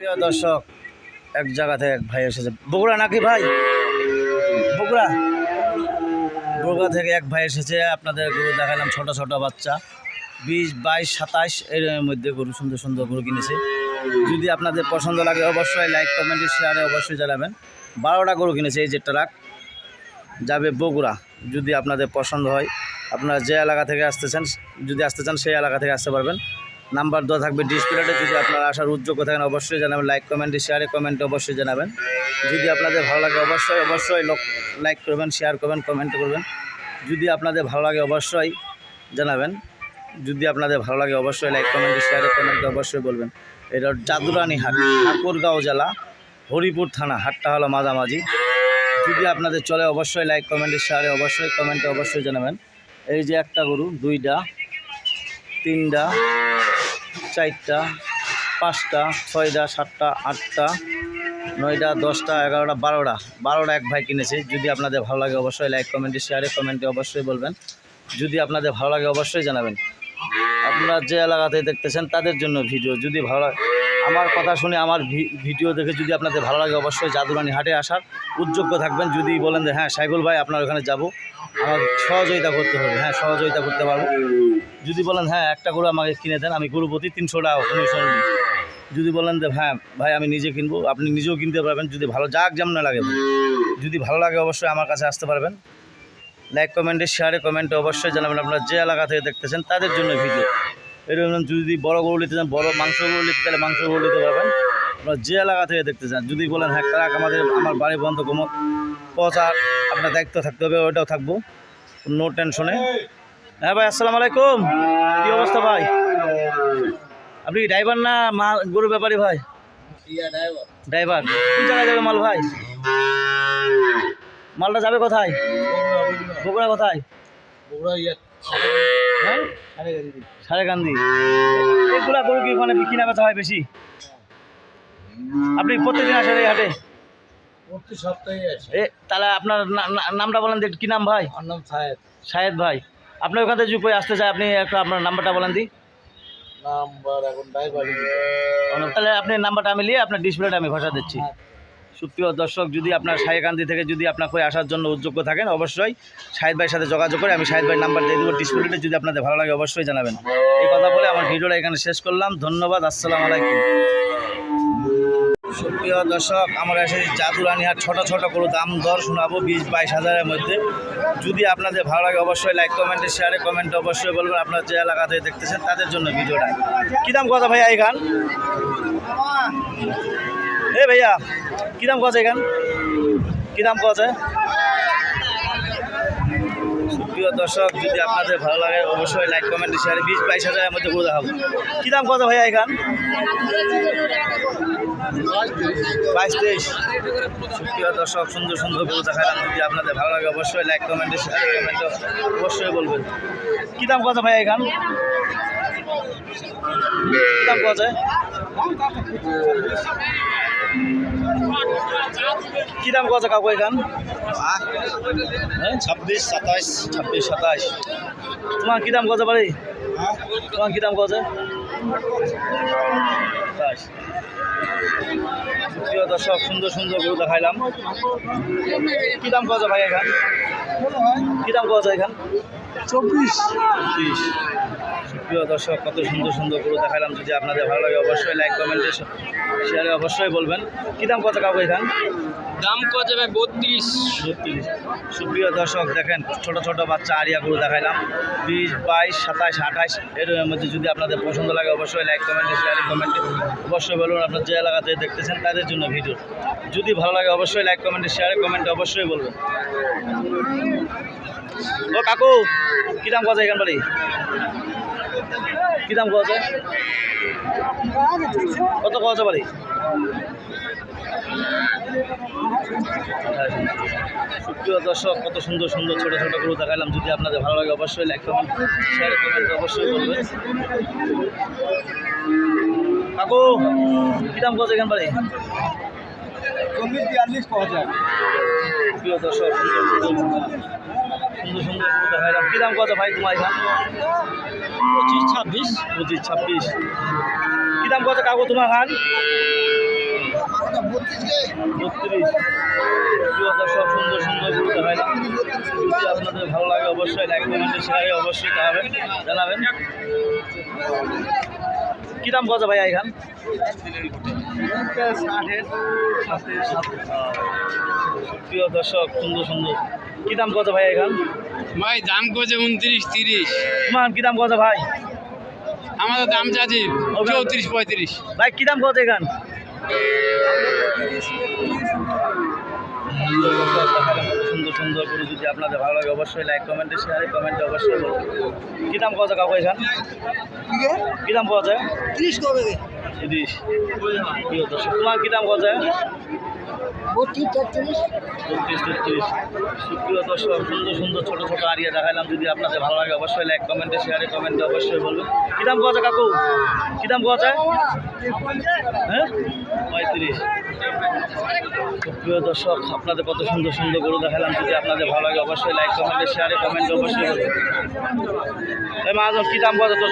প্রিয় দর্শক, এক জায়গা থেকে এক ভাই এসেছে। বগুড়া নাকি ভাই? বগুড়া? বগুড়া থেকে এক ভাই এসেছে, আপনাদের গরু দেখালাম, ছোট ছোট বাচ্চা। বিশ, বাইশ সাতাশ এর মধ্যে গরু, সুন্দর সুন্দর গরু কিনেছে। যদি আপনাদের পছন্দ লাগে, অবশ্যই লাইক, কমেন্টে শেয়ারে অবশ্যই জানাবেন। বারোটা গরু কিনেছে এই যে ট্রাক, যাবে বগুড়া। যদি আপনাদের পছন্দ হয়, আপনারা যে এলাকা থেকে আসতেছেন, যদি আসতে চান, সেই এলাকা থেকে আসতে পারবেন। নাম্বার দেওয়া থাকবে ডিসপ্লেতে, যদি আপনারা আসার উদ্যোগ থাকেন, অবশ্যই জানাবেন। লাইক কমেন্টে শেয়ারে কমেন্টে অবশ্যই জানাবেন। যদি আপনাদের ভালো লাগে, অবশ্যই অবশ্যই লাইক করবেন শেয়ার করবেন কমেন্ট করবেন। যদি আপনাদের ভালো লাগে, অবশ্যই জানাবেন। যদি আপনাদের ভালো লাগে, অবশ্যই লাইক কমেন্টে শেয়ারে কমেন্টে অবশ্যই বলবেন। এটা জাদুরানি হাট, ঠাকুরগাঁও জেলা, হরিপুর থানা, হাটটা হলো মাঝামাঝি। যদি আপনাদের চলে, অবশ্যই লাইক কমেন্টে শেয়ারে অবশ্যই কমেন্টে অবশ্যই জানাবেন। এই যে একটা গরু দুইটা তিনটা চারটা, পাঁচটা, ছয়টা, সাতটা, আটটা, নয়টা, দশটা, এগারোটা, বারোটা। বারোটা এক ভাই কিনেছি। যদি আপনাদের ভালো লাগে অবশ্যই লাইক কমেন্টে শেয়ারে কমেন্টে অবশ্যই বলবেন। যদি আপনাদের ভালো লাগে অবশ্যই জানাবেন। আপনারা যে এলাকাতে দেখতেছেন তাদের জন্য ভিডিও যদি ভালো লাগে আমার কথা শুনে আমার ভিডিও দেখে যদি আপনাদের ভালো লাগে অবশ্যই জাদুরানি হাটে আসার উদ্যোগ্য থাকবেন। যদি বলেন যে হ্যাঁ সাইবুল ভাই, আপনার ওখানে যাব। আমার সহযোগিতা করতে হবে। হ্যাঁ সহযোগিতা করতে পারব। যদি বলেন হ্যাঁ একটা গরু আমাকে কিনে দেন, আমি গরু প্রতি তিনশো টাকা যদি বলেন যে হ্যাঁ ভাই, আমি নিজে কিনবো, আপনি নিজেও কিনতে পারবেন, যদি ভালো যাক যেমন লাগে। যদি ভালো লাগে অবশ্যই আমার কাছে আসতে পারবেন। লাইক কমেন্টে শেয়ারে কমেন্টে অবশ্যই জানাবেন আপনারা যে এলাকা থেকে দেখতেছেন, তাদের জন্য ভিডিও। এরকম যদি বড় গরু নিতে চান, বড় মাংস গরু নিতে তাহলে মাংস গরু নিতে পারবেন। আপনারা যে এলাকা থেকে দেখতে চান, যদি বলেন হ্যাঁ ট্রাক আমাদের, আমার বাড়ি বন্ধ কমো পচার আপনার দায়িত্ব থাকতে হবে, ওইটাও থাকব। নো টেনশনে হ্যাঁ ভাই, আসসালামু আলাইকুম। কী অবস্থা ভাই? আপনি ড্রাইভার না মা গরু ব্যাপারী ভাই? ড্রাইভার কোন জায়গায় যাবে মাল ভাই? মালটা যাবে কোথায়? বগুড়া কোথায়? হ্যাঁ? সারেকান্দি এগুলা গরু কি ওখানে কিনা বেচা হয় বেশি? আপনি প্রত্যেকদিন আসেন এই হাটে? প্রতি সপ্তাহে এ তাহলে আপনার নামটা বলেন তো কি নাম ভাই? আমার নাম সাহেব শাহেদ ভাই। আপনার ওখান থেকে যদি কই আসতে চায় আপনি একটু আপনার নাম্বারটা বলেন দিই নাম্বার এখন ড্রাইভার তাহলে আপনি নাম্বারটা আমি নিয়ে আপনার ডিসপ্লেটা আমি ঘষা দিচ্ছি। সুপ্রিয় দর্শক, যদি আপনার সাহেকান্দি থেকে যদি আপনার কই আসার জন্য উদ্যোগ্য থাকেন, অবশ্যই শাহিদ ভাইয়ের সাথে যোগাযোগ করে আমি শাহিদ ভাইয়ের নাম্বার দিয়ে দেবো ডিসপ্লেতে যদি আপনাদের ভালো লাগে, অবশ্যই জানাবেন। এই কথা বলে আমার ভিডিওটা এখানে শেষ করলাম। ধন্যবাদ, আসসালামু আলাইকুম। সুপ্রিয় দর্শক, আমরা এসেছি জাদুরানিহাট ছোট ছোট করে দাম দর শোনাবো বিশ বাইশ হাজারের মধ্যে। যদি আপনাদের ভালো লাগে, অবশ্যই লাইক কমেন্টে শেয়ারে কমেন্টে অবশ্যই বলবেন। আপনারা যে এলাকা থেকে দেখতেছেন, তাদের জন্য ভিডিওটা। কী দাম কথা ভাইয়া এই গান? এ ভাইয়া, কী দাম কথা এখান? কী দাম কথা প্রিয় দর্শক, যদি আপনাদের ভালো লাগে, অবশ্যই লাইক কমেন্ট শেয়ারে বিশ বাইশ হাজারের মধ্যে করে দেখাবো। কী দাম কত ভাইয়া এখান? বাইশ তেইশ। সুপ্রিয় দর্শক, সুন্দর সুন্দর গরু দেখালাম। যদি আপনাদের ভালো লাগে, অবশ্যই লাইক কমেন্টে শেয়ার কমেন্টে অবশ্যই বলবেন। কী দাম কত ভাইয়া এখান? কী দাম কত কী দাম কত কাকু এখান? হ্যাঁ ছাব্বিশ সাতাইশ। ছাব্বিশ সাতাশ তোমার কি দাম কত পারি তোমার কি দাম সাতাশ প্রিয় দর্শক সুন্দর সুন্দর গরু দেখাইলাম। কি দাম কত ভাই এখান? কী দাম কত এখান? চব্বিশ। তিরিশ প্রিয় দর্শক কত সুন্দর সুন্দর গরু দেখালাম যদি আপনাদের ভালো লাগে অবশ্যই লাইক কমেন্টে শেয়ারে অবশ্যই বলবেন। কী দাম কত কাকু এখান? দাম কত যাবে বত্রিশ। বত্রিশ। সুপ্রিয় দর্শক দেখেন ছোট ছোট বাচ্চা আরিয়া গরু দেখাইলাম। বিশ বাইশ সাতাশ আঠাশ এর মধ্যে যদি আপনাদের পছন্দ লাগে অবশ্যই লাইক কমেন্টে শেয়ারে কমেন্টে অবশ্যই বলুন আপনার যে এলাকাতে দেখতেছেন তাদের জন্য ভিডিও। যদি ভালো লাগে অবশ্যই লাইক কমেন্টে শেয়ারে কমেন্টে অবশ্যই বলবেন। ও কাকু কী দাম কথা এখান বাড়ি কী দাম কথা কত কথা বাড়ি? সুপ্রিয় দর্শক, কত সুন্দর সুন্দর ছোট ছোট গরু দেখালাম। যদি আপনাদের ভালো লাগে অবশ্যই লাইক শেয়ার অবশ্যই করবেন। কাকু, কি দাম কত এখান বাড়ি? চল্লিশ বিয়াল্লিশ পাওয়া যায়। প্রিয় দর্শক সুন্দর সুন্দর গরু দেখালাম কি দাম কত ভাই তোমার এখান? পঁচিশ ছাব্বিশ। পঁচিশ ছাব্বিশ। কি দাম কত কাকু তোমার খান বত্রিশ। সব সুন্দর সুন্দর গরু দেখাইলাম যদি আপনাদের ভালো লাগে অবশ্যই লাইক কমেন্টে শেয়ারে অবশ্যই জানাবেন। জানাবেন। কী দাম কত ভাই এখান? প্রিয় দর্শক সুন্দর সুন্দর। কি দাম কত ভাই এখান? ভাই দাম করছে উনত্রিশ তিরিশ। মান কি দাম কত ভাই? আমাদের দাম চাচ্ছি চৌত্রিশ পঁয়ত্রিশ। ভাই কি দাম কত এখান? সুন্দর সুন্দর করে যদি আপনাদের ভালো লাগে অবশ্যই লাইক কমেন্টে শেয়ারে কমেন্টে অবশ্যই বলুন কী দাম কত কাকু এখান? কী দাম ত্রিশ কবে তিরিশ। দর্শক তোমার কী দাম কত সুপ্রিয় দর্শক, সুন্দর সুন্দর, ছোটো ছোটো আরিয়া দেখাইলাম। যদি আপনাদের ভালো লাগে, অবশ্যই লাইক শেয়ারে অবশ্যই হ্যাঁ? আপনাদের কত সুন্দর সুন্দর গরু দেখালাম যদি আপনাদের ভালো লাগে, অবশ্যই লাইক কমেন্টে শেয়ারে কমেন্টে অবশ্যই বলবেন। কী দাম কত তো